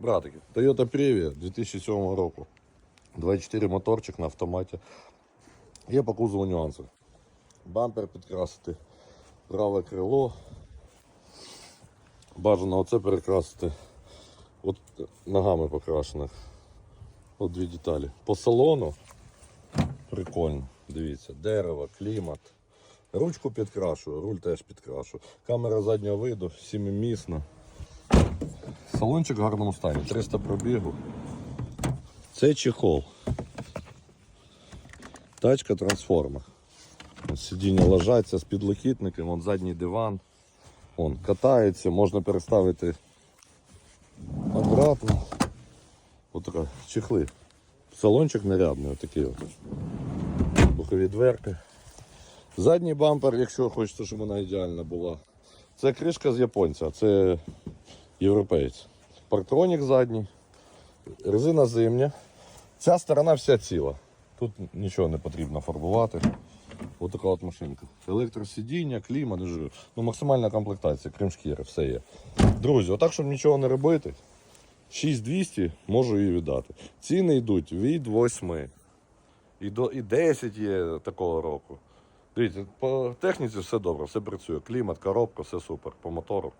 Братики, Toyota Previa 2007 року. 24 моторчик на автоматі. Є по кузову нюанси. Бампер підкрасити, праве крило. Бажано оце перекрасити. От ногами покрашених. От дві деталі. По салону прикольно. Дивіться, дерево, клімат. Ручку підкрашую, руль теж підкрашую. Камера заднього виду, сімимісна. Салончик в гарному стані, 300 пробігу. Це чехол. Тачка трансформер. Сидіння ложаться з підлокітником, вон задній диван. Вон, катається, можна переставити обратно. Така чехли. Салончик нарядний, отакий от. Бокові дверки. Задній бампер, якщо хочете, щоб вона ідеальна була. Це кришка з японця, це європейць. Партронік задній, резина зимня. Ця сторона вся ціла. Тут нічого не потрібно фарбувати. Ось така от машинка. Електросидіння, клімат, дуже- ну, максимальна комплектація, крім шкіри, все є. Друзі, отак, щоб нічого не робити, 6200 можу її віддати. Ціни йдуть від 8. І, до, і 10 є такого року. Дивіться, по техніці все добре, все працює. Клімат, коробка, все супер. По мотору